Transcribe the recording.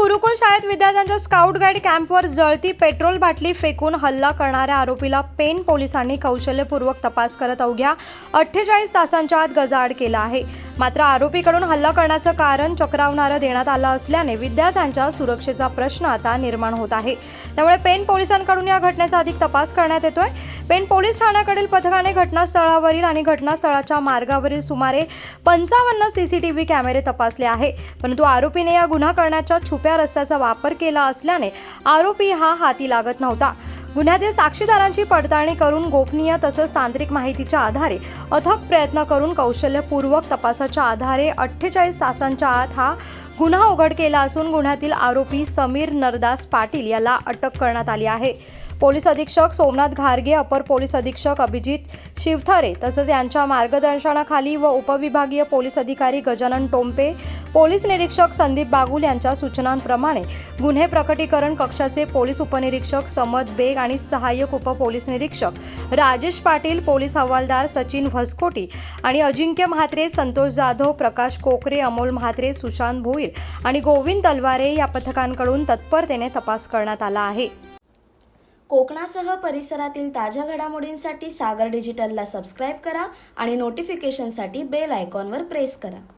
गुरुकुल शाळेत विद्यार्थ्यांच्या scout guide कॅम्पवर जळती पेट्रोल बाटली फेकून हल्ला करणाऱ्या आरोपीला पेन पोलिसांनी कौशल्यपूर्वक तपास करत अवघ्या अठ्ठेचाळीस तासांच्या आत गजाआड केला आहे. मात्र आरोपीकडून हल्ला करण्याचं कारण चक्रावणारं देण्यात आलं असल्याने विद्यार्थ्यांच्या सुरक्षेचा प्रश्न आता निर्माण होत आहे. त्यामुळे पेन पोलिसांकडून या घटनेचा अधिक तपास करण्यात येतोय. पेन पोलीस ठाण्याकडील पथकाने घटनास्थळावरील आणि घटनास्थळाच्या मार्गावरील सुमारे पंचावन्न सीसीटीव्ही कॅमेरे तपासले आहे. परंतु आरोपीने या गुन्हा करण्याच्या छुप्या रस्त्याचा वापर केला असल्याने आरोपी हा हाती लागत नव्हता. गुन्ह्यातील साक्षीदारांची पडताळणी करून गोपनीय तसंच तांत्रिक माहितीच्या आधारे अथक प्रयत्न करून कौशल्यपूर्वक तपासाच्या आधारे अठ्ठेचाळीस तासांच्या आत हा गुन्हा उघड केला असून गुन्ह्यातील आरोपी समीर नरदास पाटील याला अटक करण्यात आली आहे. पोलीस अधीक्षक सोमनाथ घारगे अपर पोलीस अधीक्षक अभिजित शिवथरे तसंच यांच्या मार्गदर्शनाखाली व उपविभागीय पोलीस अधिकारी गजानन टोंपे पोलीस निरीक्षक संदीप बागुल यांच्या सूचनांप्रमाणे गुन्हे प्रकटीकरण कक्षाचे पोलीस उपनिरीक्षक समद बेग आणि सहाय्यक उपपोलीस निरीक्षक राजेश पाटील पोलीस हवालदार सचिन भस्कोटी आणि अजिंक्य म्हात्रे संतोष जाधव प्रकाश कोकरे अमोल म्हात्रे सुशांत भोईर आणि गोविंद तलवारे या पथकांकडून तत्परतेने तपास करण्यात आला आहे. कोकणासह परिसरातील ताज्या घडामोडींसाठी सागर डिजिटलला सबस्क्राईब करा आणि नोटिफिकेशनसाठी बेल आयकॉनवर प्रेस करा.